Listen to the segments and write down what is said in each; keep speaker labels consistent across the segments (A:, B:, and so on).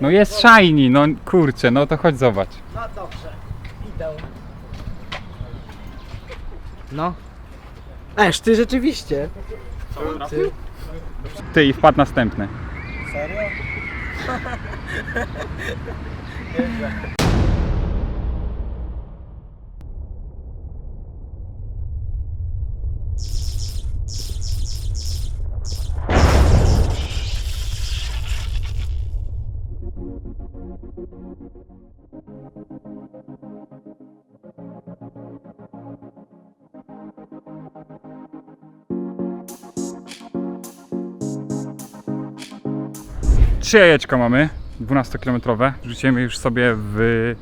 A: No jest shiny, no kurczę, no to chodź zobacz.
B: No dobrze, idę. No. Esz, ty rzeczywiście. Ty.
A: Ty i wpadł następny.
B: Serio?
A: Trzy jajeczka mamy, 12-kilometrowe. Wrzucimy już sobie w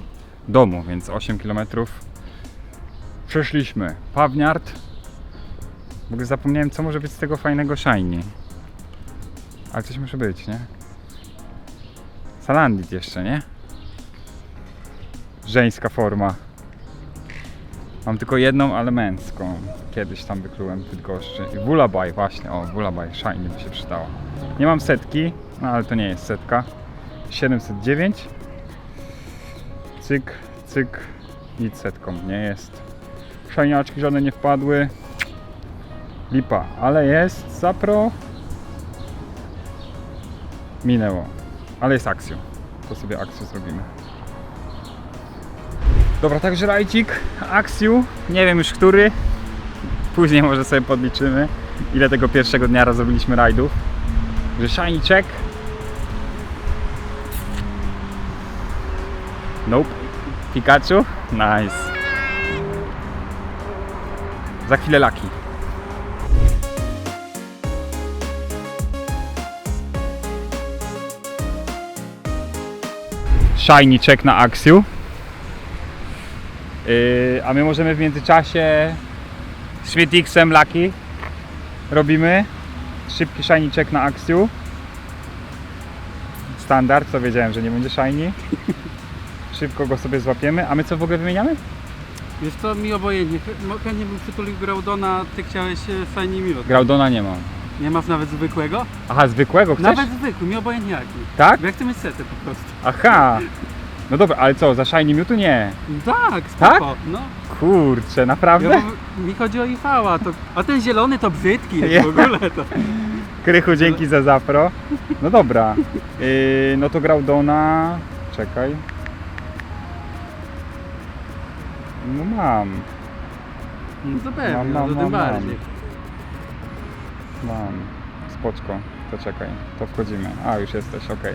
A: domu, więc 8 km. Przeszliśmy. Pawniard. W ogóle zapomniałem, co może być z tego fajnego shiny. Ale coś może być, nie? Salandit jeszcze, nie? Żeńska forma. Mam tylko jedną, ale męską. Kiedyś tam wyklułem w Bydgoszczy. I Woolabaj, właśnie, o, Woolabaj, shiny by się przydała. Nie mam setki, no ale to nie jest setka. 709. Cyk, cyk. Nic setką nie jest. Szajniaczki żadne nie wpadły. Lipa, ale jest Zapro. Minęło. Ale jest Axio. To sobie Axio zrobimy. Dobra, także rajcik Axiu. Nie wiem już który. Później może sobie podliczymy, ile tego pierwszego dnia zrobiliśmy rajdów. Shiny check. Nope. Pikachu? Nice. Za chwilę laki. Shiny check na Axiu. Yy, a my możemy w międzyczasie z Śmietixem Lucky robimy szybki shiny check na Axiu. Standard, co wiedziałem, że nie będzie shiny. Szybko go sobie złapiemy. A my co w ogóle wymieniamy?
C: Wiesz co, mi obojętnie. Ch- Chętnie bym przytulił Graudona, ty chciałeś e, fajnie miło.
A: Graudona nie mam.
C: Nie masz nawet zwykłego?
A: Aha, zwykłego chcesz?
C: Nawet zwykły, mi obojętnie jaki.
A: Tak?
C: Bo ja chcę mieć setę po prostu.
A: Aha. No dobra, ale co, za shiny Mewtwo nie.
C: Tak, spoko.
A: Tak?
C: No.
A: Kurczę,
C: Ja,
A: naprawdę?
C: bo mi chodzi o IV-a, to, a ten zielony to brzydki jest
A: Ja.
C: w ogóle. To.
A: Krychu, dzięki za zapro. No dobra. Yy, no to Graudona... Czekaj. No mam.
C: No to pewnie,
A: Mam,
C: no
A: mam,
C: to
A: mam,
C: tym
A: mam.
C: bardziej.
A: Mam. Spoczko. To czekaj. To wchodzimy. A, już jesteś, okej.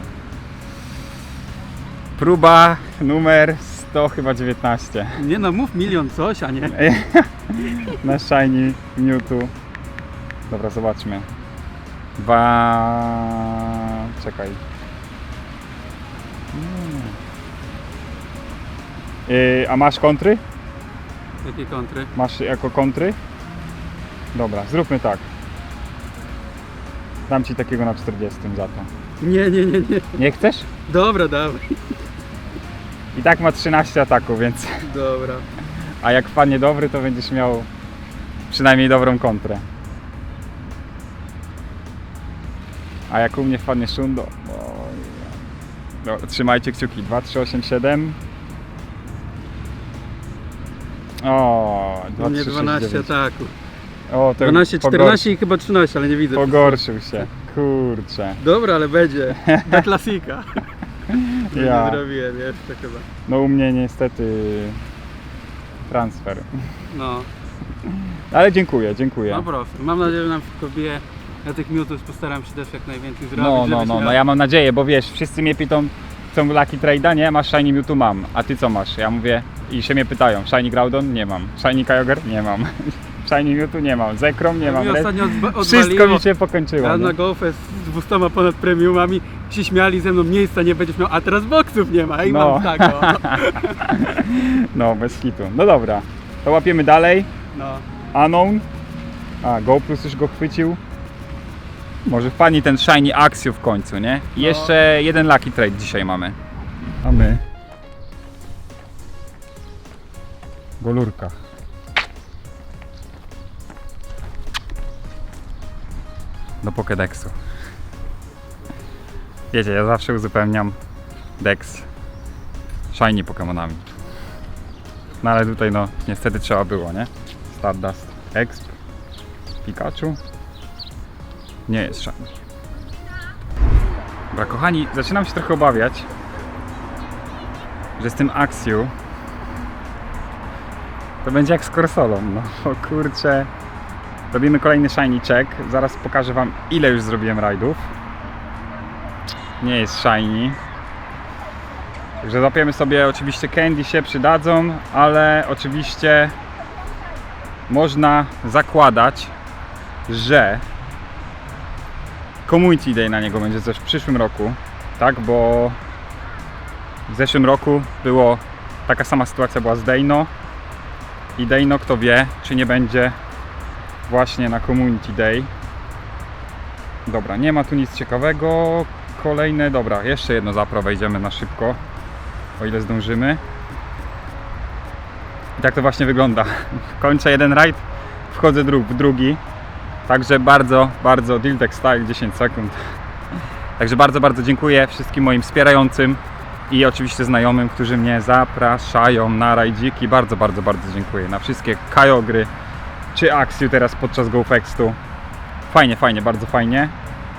A: Próba numer 100 chyba 19.
C: Nie no, mów milion coś, a nie.
A: Na Shiny Mewtwo. Dobra, zobaczmy. Dwa... Czekaj. Yy, a masz kontry?
C: Jakie kontry?
A: Masz jako kontry? Dobra, zróbmy tak. Dam ci takiego na 40 za to.
C: Nie, nie, nie, nie.
A: Nie chcesz?
C: Dobra, dawaj.
A: I tak ma 13 ataków, więc.
C: Dobra.
A: A jak wpadnie dobry, to będziesz miał przynajmniej dobrą kontrę. A jak u mnie wpadnie szundo. No, trzymajcie kciuki. 2, 3, 8, 7. O, 2,
C: U mnie
A: 3, 6,
C: 12
A: 9.
C: ataków.
A: O, to
C: 12,
A: pogor-
C: 14 i chyba 13, ale nie widzę.
A: Pogorszył się. Kurczę.
C: Dobra, ale będzie. Do klasika.
A: Ja.
C: Nie zrobiłem jeszcze chyba.
A: No u mnie niestety transfer.
C: No,
A: Ale dziękuję, dziękuję.
C: no proszę. Mam nadzieję, że nam wszystko wbije. Ja tych miutów postaram się też jak najwięcej zrobić.
A: No, no,
C: żebyś
A: no,
C: miał-
A: no ja mam nadzieję, bo wiesz, wszyscy mnie pytają, chcą Lucky Trade'a, nie? Masz Shiny Mewtwo? Mam. A ty co masz? Ja mówię i się mnie pytają, Shiny Groudon? Nie mam. Shiny Kyogre? Nie mam. Shiny Mewtwo? Nie mam. Zekrom? Nie mam.
C: mi
A: Red-
C: ostatnio
A: Wszystko
C: odwaliło.
A: mi się pokończyło.
C: Ja
A: nie?
C: na golfę z 200 ponad premiumami się śmiali ze mną, miejsca nie będziesz miał, a teraz boksów nie ma i
A: No.
C: mam tak o.
A: No, bez hitu. No dobra, to łapiemy dalej.
C: No.
A: Unknown. A, GoPlus już go chwycił. Może wpadnie ten Shiny Axio w końcu, nie? I
C: No.
A: jeszcze jeden Lucky Trade dzisiaj mamy. A my? Golurka. Do Pokédexu. Wiecie, ja zawsze uzupełniam Dex shiny Pokemonami. No ale tutaj no niestety trzeba było, nie? Stardust Exp Pikachu nie jest shiny. Dobra kochani, zaczynam się trochę obawiać, że z tym Axiu to będzie jak z Corsolą, no o kurczę. Robimy kolejny shiny check. Zaraz pokażę wam ile już zrobiłem rajdów. Nie jest shiny. Także złapiemy sobie oczywiście candy się przydadzą, ale oczywiście można zakładać, że Community Day na niego będzie też w przyszłym roku, tak, bo w zeszłym roku było taka sama sytuacja była z Deino i Deino kto wie, czy nie będzie właśnie na Community Day. Dobra, nie ma tu nic ciekawego. Kolejne, dobra, jeszcze jedno zapro wejdziemy na szybko, o ile zdążymy. I tak to właśnie wygląda. Kończę jeden rajd, wchodzę w drugi. Także bardzo, bardzo Diltek Style 10 sekund. Także bardzo, bardzo dziękuję wszystkim moim wspierającym i oczywiście znajomym, którzy mnie zapraszają na rajdziki. Bardzo, bardzo, bardzo dziękuję. Na wszystkie kajogry czy Axiu teraz podczas GoFextu. Fajnie, fajnie, bardzo fajnie.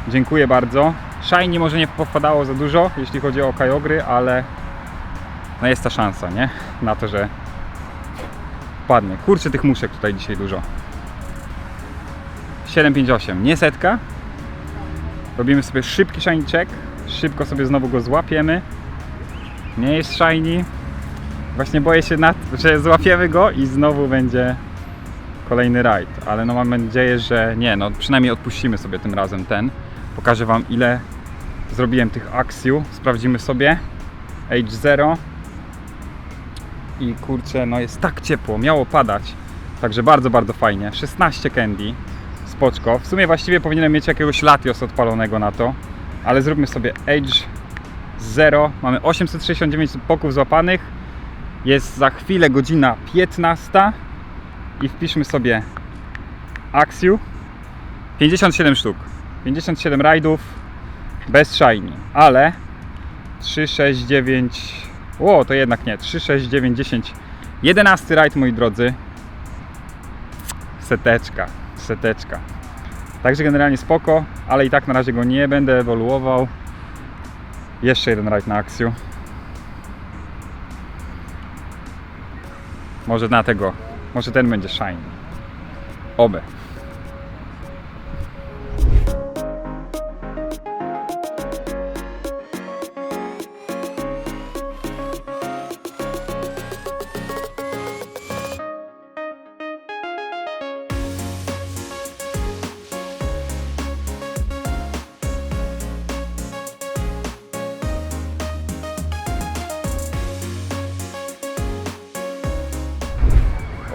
A: Dziękuję bardzo. Shiny może nie popadało za dużo, jeśli chodzi o kajogry, ale no jest ta szansa, nie? Na to, że padnie. Kurczę, tych muszek tutaj dzisiaj dużo. 758, nie setka. Robimy sobie szybki shiny check. Szybko sobie znowu go złapiemy. Nie jest shiny. Właśnie boję się, nad, że złapiemy go i znowu będzie kolejny rajd. Ale no mam nadzieję, że nie, no przynajmniej odpuścimy sobie tym razem ten. Pokażę Wam ile zrobiłem tych Axiu. Sprawdzimy sobie. Age 0. I kurczę, no jest tak ciepło, miało padać. Także bardzo, bardzo fajnie. 16 candy. Spoczko. W sumie właściwie powinienem mieć jakiegoś Latios odpalonego na to. Ale zróbmy sobie Age 0. Mamy 869 poków złapanych. Jest za chwilę godzina 15. I wpiszmy sobie Axiu. 57 sztuk. 57 rajdów bez shiny. Ale 3, 6, 9. O, to jednak nie. 3, 6, 9, 10. 11 rajd, moi drodzy. Seteczka, seteczka. Także generalnie spoko, ale i tak na razie go nie będę ewoluował. Jeszcze jeden rajd na Axiu. Może na tego, może ten będzie shiny. Oby.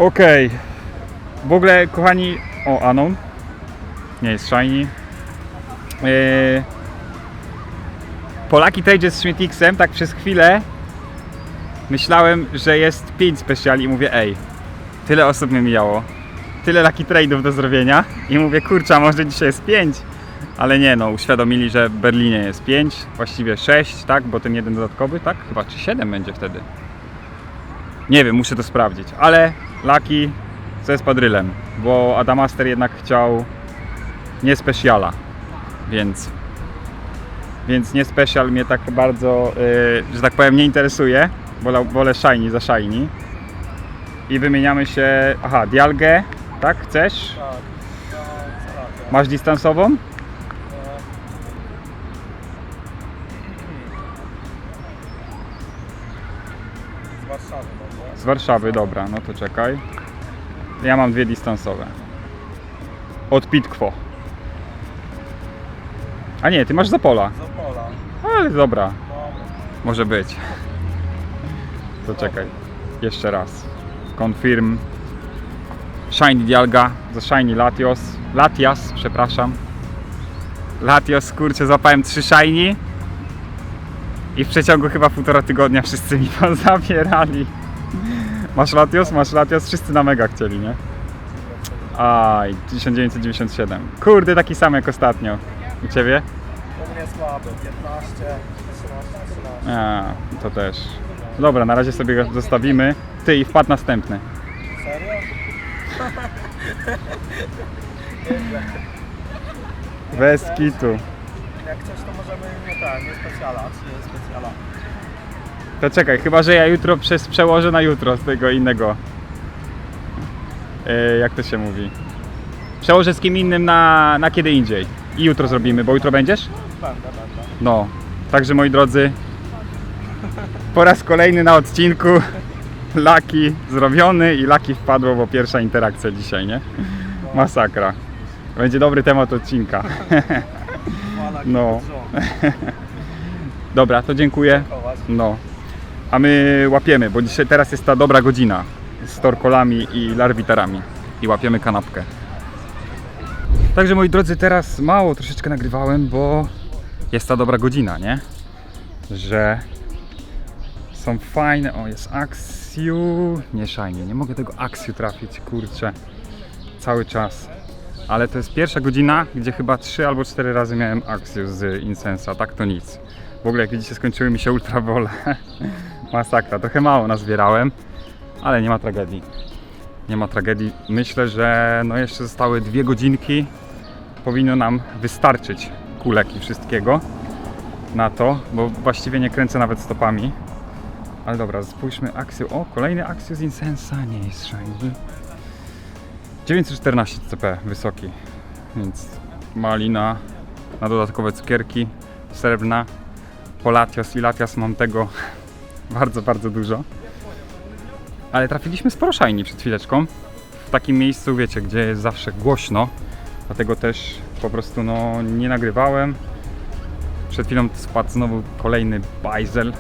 A: Okej. W ogóle, kochani, o Anon. Nie jest shiny. Eee, Polaki Trade z Schmittixem, tak przez chwilę myślałem, że jest 5 speciali i mówię, ej, tyle osób mnie mijało. Tyle Lucky Trade'ów do zrobienia i mówię, kurczę, może dzisiaj jest 5. Ale nie, no, uświadomili, że w Berlinie jest 5, właściwie 6, tak, bo ten jeden dodatkowy, tak, chyba, czy 7 będzie wtedy. Nie wiem, muszę to sprawdzić, ale Lucky co jest padrylem, bo Adamaster jednak chciał nie speciala, więc więc nie special mnie tak bardzo, yy, że tak powiem, nie interesuje, wolę, wolę shiny za shiny i wymieniamy się, aha, Dialgę, tak, chcesz?
B: Tak. No, co racja.
A: Masz dystansową?
B: Warszawy,
A: dobra, no to czekaj. Ja mam dwie dystansowe. Od Pitquo. A nie, ty masz Zapola.
B: Z Opola.
A: Ale dobra, może być. To czekaj. Jeszcze raz. Confirm. Shiny Dialga za Shiny Latios. Latias, przepraszam. Latios, kurczę, złapałem trzy Shiny. I w przeciągu chyba półtora tygodnia wszyscy mi pozabierali. Masz Latios? Masz Latios? Wszyscy na mega chcieli, nie? Aj, 1997. Kurde, taki sam jak ostatnio. U Ciebie?
B: U mnie słaby. 15, 13. 13.
A: A, to też. Dobra, na razie sobie go zostawimy. Ty i wpadł następny.
B: Serio?
A: Bez kitu.
B: Jak coś to możemy nie tak, nie specjala, czy specjala.
A: To czekaj, chyba że ja jutro przez przełożę na jutro z tego innego. E, jak to się mówi? Przełożę z kim innym na, na kiedy indziej. I jutro zrobimy, bo jutro będziesz? No. Także moi drodzy, po raz kolejny na odcinku Laki zrobiony i Laki wpadło, bo pierwsza interakcja dzisiaj, nie? Masakra. Będzie dobry temat odcinka. No. Dobra, to dziękuję. No. A my łapiemy, bo dzisiaj teraz jest ta dobra godzina z torkolami i larwitarami. I łapiemy kanapkę. Także moi drodzy, teraz mało troszeczkę nagrywałem, bo jest ta dobra godzina, nie? Że są fajne. O, jest Axiu. Nie szajnie, nie mogę tego Axiu trafić, kurczę. Cały czas. Ale to jest pierwsza godzina, gdzie chyba 3 albo 4 razy miałem Axiu z Insensa, tak to nic. W ogóle jak widzicie skończyły mi się ultrawole. Masakra, trochę mało nazbierałem, ale nie ma tragedii. Nie ma tragedii. Myślę, że no jeszcze zostały dwie godzinki. Powinno nam wystarczyć kulek i wszystkiego na to, bo właściwie nie kręcę nawet stopami. Ale dobra, spójrzmy Axiu. O, kolejny Axiu z Insensa, nie jest shiny. 914 CP, wysoki. Więc malina na dodatkowe cukierki, srebrna, polatios i latias mam tego bardzo, bardzo dużo. Ale trafiliśmy sporo shiny przed chwileczką. W takim miejscu, wiecie, gdzie jest zawsze głośno. Dlatego też po prostu no, nie nagrywałem. Przed chwilą spadł znowu kolejny bajzel,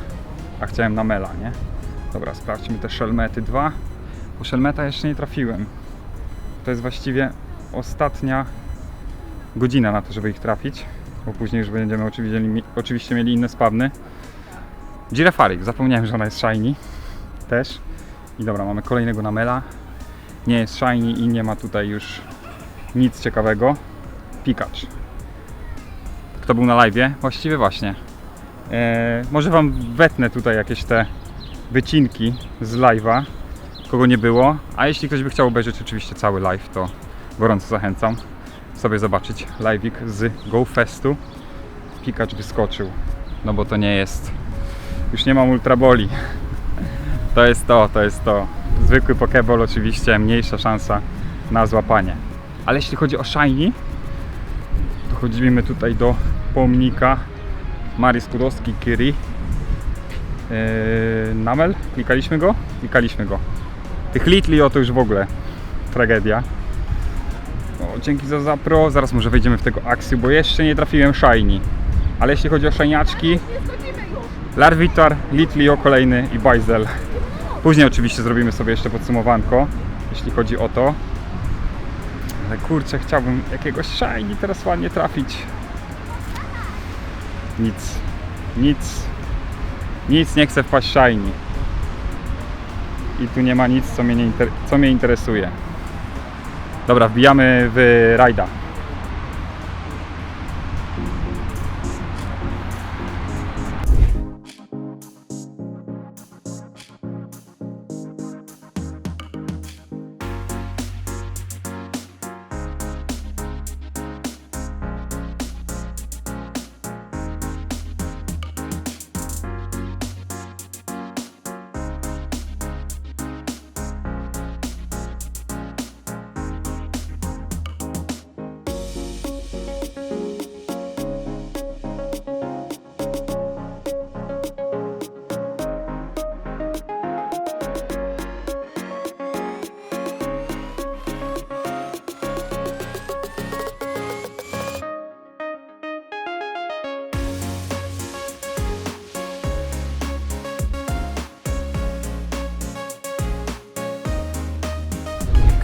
A: a chciałem na mela, nie? Dobra, sprawdźmy te szelmety 2. Po szelmeta jeszcze nie trafiłem. To jest właściwie ostatnia godzina na to, żeby ich trafić, bo później już będziemy oczywiście, mieli- oczywiście mieli inne spawny. Girafarik, zapomniałem, że ona jest shiny też. I dobra, mamy kolejnego namela. Nie jest shiny i nie ma tutaj już nic ciekawego. Pikacz. Kto był na live? Właściwie właśnie. Eee, może Wam wetnę tutaj jakieś te wycinki z live'a, kogo nie było. A jeśli ktoś by chciał obejrzeć oczywiście cały live, to gorąco zachęcam sobie zobaczyć live'ik z GoFestu. Pikacz wyskoczył, no bo to nie jest... Już nie mam ultraboli. To jest to, to jest to. Zwykły Pokeball oczywiście, mniejsza szansa na złapanie. Ale jeśli chodzi o Shiny, to chodzimy tutaj do pomnika Marii Skłodowskiej-Curie. Yy, Namel? Klikaliśmy go? Klikaliśmy go. Tych Litli o to już w ogóle tragedia. O, dzięki za zapro. Zaraz może wejdziemy w tego Axiu, bo jeszcze nie trafiłem Shiny. Ale jeśli chodzi o Shiniaczki, Larvitar, Litlio kolejny i Bajzel. Później oczywiście zrobimy sobie jeszcze podsumowanko, jeśli chodzi o to. Ale kurczę, chciałbym jakiegoś shiny teraz ładnie trafić. Nic. Nic. Nic nie chce wpaść shiny. I tu nie ma nic, co mnie, nie co mnie interesuje. Dobra, wbijamy w rajda.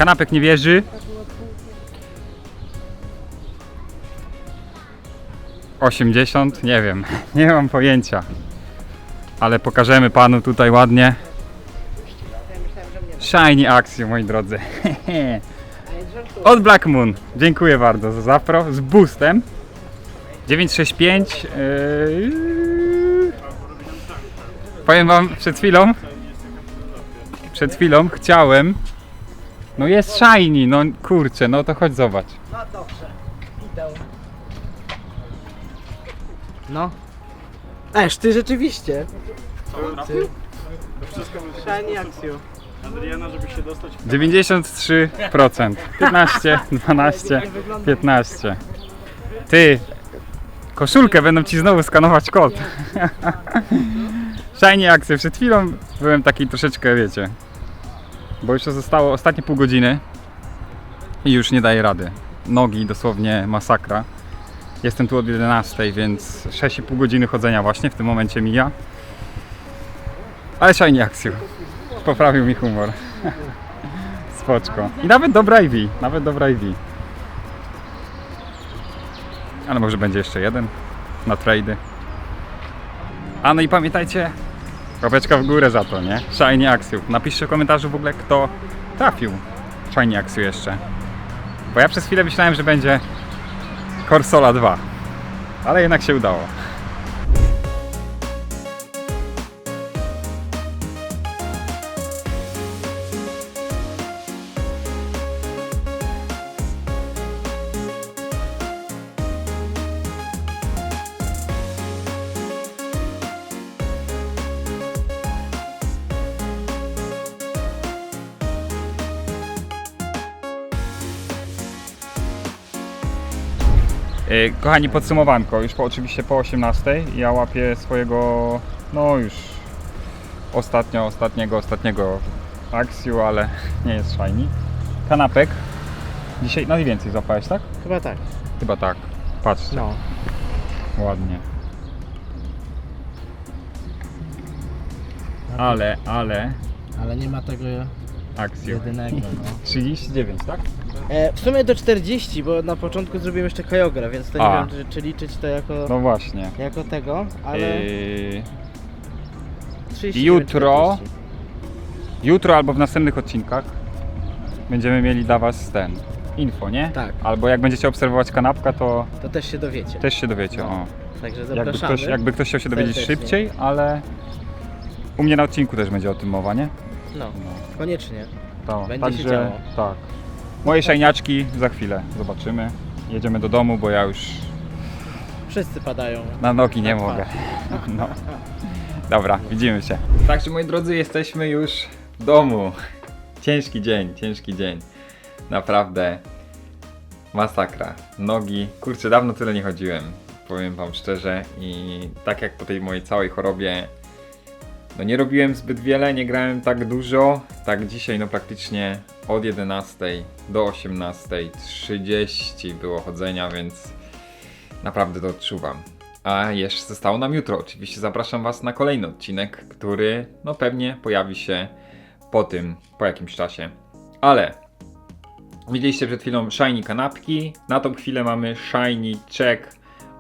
A: Kanapek nie wierzy. Osiemdziesiąt? Nie wiem, nie mam pojęcia. Ale pokażemy panu tutaj ładnie. Shiny Axio, moi drodzy. Od Black Moon. Dziękuję bardzo za zapro z boostem. 965. Yy...
D: Powiem wam przed chwilą. Przed chwilą chciałem. No jest shiny, no kurczę, no to chodź zobacz.
B: No dobrze, idę.
E: No. Esz, ty rzeczywiście.
B: Co,
E: Ty.
B: To wszystko
E: Shiny Axiu.
B: Adriana, żeby się dostać
D: 93%. 15, 12, 15. Ty, koszulkę będą ci znowu skanować kod. Shiny akcje. Przed chwilą byłem taki troszeczkę, wiecie, bo już zostało ostatnie pół godziny i już nie daję rady. Nogi dosłownie masakra. Jestem tu od 11, więc 6,5 godziny chodzenia właśnie w tym momencie mija. Ale Shiny akcją. Poprawił mi humor. Spoczko. I nawet dobra IV. Nawet dobra IV. Ale może będzie jeszcze jeden na trady. A no i pamiętajcie, łapeczka w górę za to, nie? Shiny Axiu. Napiszcie w komentarzu w ogóle, kto trafił Shiny Axiu jeszcze. Bo ja przez chwilę myślałem, że będzie Corsola 2. Ale jednak się udało. Kochani, podsumowanko, już po, oczywiście po 18. Ja łapię swojego, no już ostatnio, ostatniego, ostatniego Axiu, ale nie jest shiny. Kanapek. Dzisiaj najwięcej złapałeś, tak?
E: Chyba tak.
D: Chyba tak. Patrzcie,
E: No.
D: ładnie. Ale, ale,
E: Ale nie ma tego
D: Axiu.
E: jedynego, no.
D: 39, tak?
E: E, w sumie do 40, bo na początku zrobiłem jeszcze Kyogre, więc to nie
D: A.
E: wiem, czy, czy liczyć to jako,
D: No właśnie.
E: jako tego, ale
D: Yy,
E: 30
D: jutro- Jutro albo w następnych odcinkach będziemy mieli dla Was ten info, nie?
E: Tak.
D: Albo jak będziecie obserwować kanapka, to
E: To też się dowiecie.
D: też się dowiecie.
E: No.
D: O.
E: Także
D: Jakby,
E: zapraszamy.
D: ktoś, jakby ktoś chciał się dowiedzieć
E: serdecznie.
D: szybciej, ale u mnie na odcinku też będzie o tym mowa, nie?
E: No,
D: No.
E: koniecznie.
D: To,
E: Będzie się
D: także
E: działo.
D: tak. Moje szajniaczki za chwilę zobaczymy. Jedziemy do domu, bo ja już
E: Wszyscy padają.
D: na nogi nie
E: twarz.
D: mogę. No. Dobra, widzimy się. Także moi drodzy, jesteśmy już w domu. Ciężki dzień, ciężki dzień. Naprawdę masakra. Nogi, kurczę, dawno tyle nie chodziłem. Powiem wam szczerze i tak jak po tej mojej całej chorobie no nie robiłem zbyt wiele, nie grałem tak dużo. Tak dzisiaj no praktycznie od 11 do 18.30 było chodzenia, więc naprawdę to odczuwam. A jeszcze zostało nam jutro. Oczywiście zapraszam Was na kolejny odcinek, który no pewnie pojawi się po tym, po jakimś czasie. Ale widzieliście przed chwilą shiny kanapki. Na tą chwilę mamy shiny check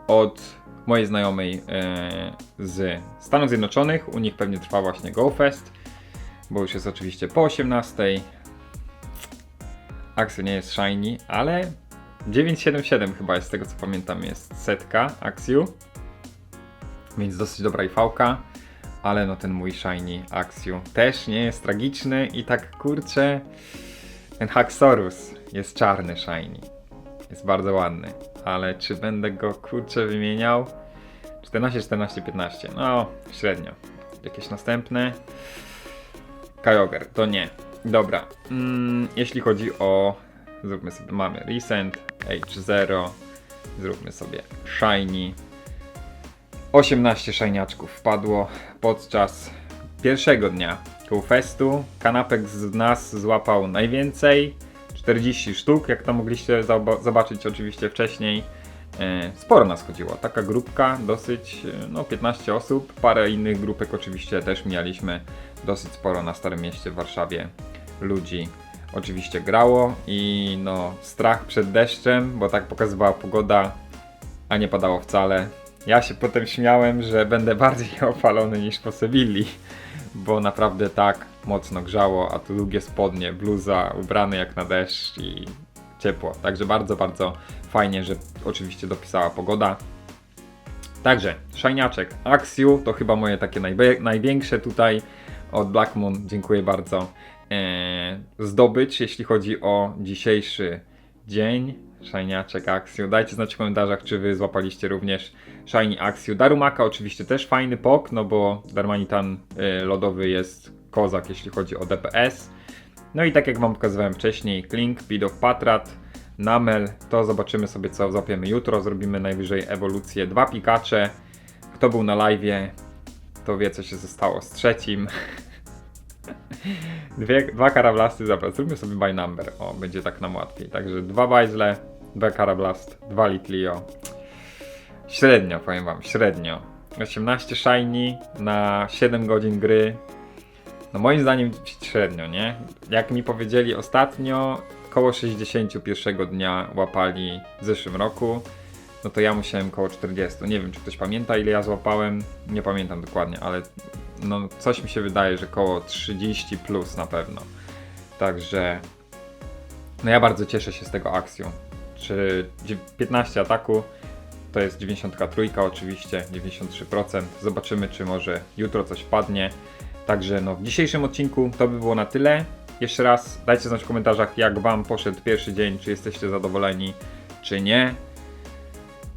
D: od mojej znajomej e, z Stanów Zjednoczonych. U nich pewnie trwa właśnie GoFest, bo już jest oczywiście po 18. Axel nie jest shiny, ale 977 chyba jest z tego co pamiętam jest setka Axiu. Więc dosyć dobra IV-ka. Ale no ten mój shiny Axiu też nie jest tragiczny i tak kurczę ten Haxorus jest czarny shiny. Jest bardzo ładny. Ale czy będę go kurczę wymieniał? 14, 14, 15. No, średnio. Jakieś następne? Kyogre, to nie. Dobra. Mm, jeśli chodzi o. Zróbmy sobie. Mamy Recent, H0. Zróbmy sobie Shiny. 18 szajniaczków wpadło podczas pierwszego dnia Festu. Kanapek z nas złapał najwięcej. 40 sztuk, jak to mogliście zoba- zobaczyć oczywiście wcześniej. E, Sporo nas chodziło, taka grupka, dosyć, e, no 15 osób, parę innych grupek oczywiście też mieliśmy, dosyć sporo na Starym Mieście w Warszawie ludzi oczywiście grało i no strach przed deszczem, bo tak pokazywała pogoda, a nie padało wcale. Ja się potem śmiałem, że będę bardziej opalony niż po Sewilli, bo naprawdę tak mocno grzało, a tu długie spodnie, bluza, ubrany jak na deszcz i ciepło. Także bardzo, bardzo fajnie, że oczywiście dopisała pogoda. Także, szajniaczek, Axiu to chyba moje takie największe tutaj od Blackmoon, dziękuję bardzo. Eee, zdobycz, jeśli chodzi o dzisiejszy dzień. Szajniaczek Axiu. Dajcie znać w komentarzach, czy wy złapaliście również Shiny Axiu. Darumaka oczywiście też fajny pok, no bo Darmanitan y, lodowy jest kozak, jeśli chodzi o DPS. No i tak jak wam pokazywałem wcześniej, Klink, Pidok Patrat, Namel, to zobaczymy sobie co złapiemy jutro. Zrobimy najwyżej ewolucję. Dwa Pikacze. Kto był na live, to wie co się zostało z trzecim. Dwie, dwa karablasty, dobra, zróbmy sobie by number. O, będzie tak nam łatwiej. Także dwa bajzle, dwa karablast, dwa litlio. Średnio, powiem wam, średnio. 18 shiny na 7 godzin gry. No moim zdaniem średnio, nie? Jak mi powiedzieli ostatnio, koło 60 pierwszego dnia łapali w zeszłym roku. No to ja musiałem koło 40. Nie wiem, czy ktoś pamięta, ile ja złapałem. Nie pamiętam dokładnie, ale no coś mi się wydaje, że koło 30 plus na pewno. Także no ja bardzo cieszę się z tego akcją. Czy dzie- 15 ataku to jest 93 oczywiście, 93%. Zobaczymy, czy może jutro coś padnie. Także no w dzisiejszym odcinku to by było na tyle. Jeszcze raz dajcie znać w komentarzach, jak Wam poszedł pierwszy dzień, czy jesteście zadowoleni, czy nie.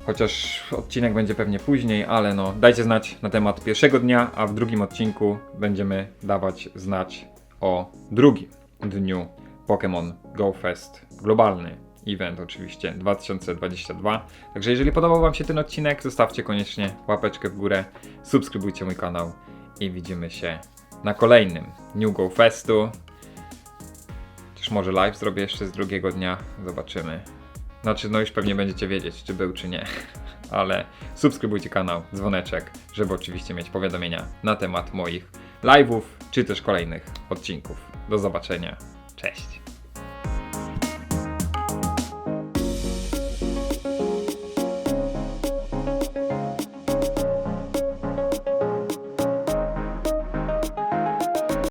D: Chociaż odcinek będzie pewnie później, ale no dajcie znać na temat pierwszego dnia, a w drugim odcinku będziemy dawać znać o drugim dniu Pokémon Go Fest globalny event oczywiście 2022. Także jeżeli podobał Wam się ten odcinek, zostawcie koniecznie łapeczkę w górę, subskrybujcie mój kanał i widzimy się na kolejnym New Go Festu. Chociaż może live zrobię jeszcze z drugiego dnia, zobaczymy. Znaczy, no już pewnie będziecie wiedzieć, czy był, czy nie. Ale subskrybujcie kanał, dzwoneczek, żeby oczywiście mieć powiadomienia na temat moich live'ów, czy też kolejnych odcinków. Do zobaczenia. Cześć.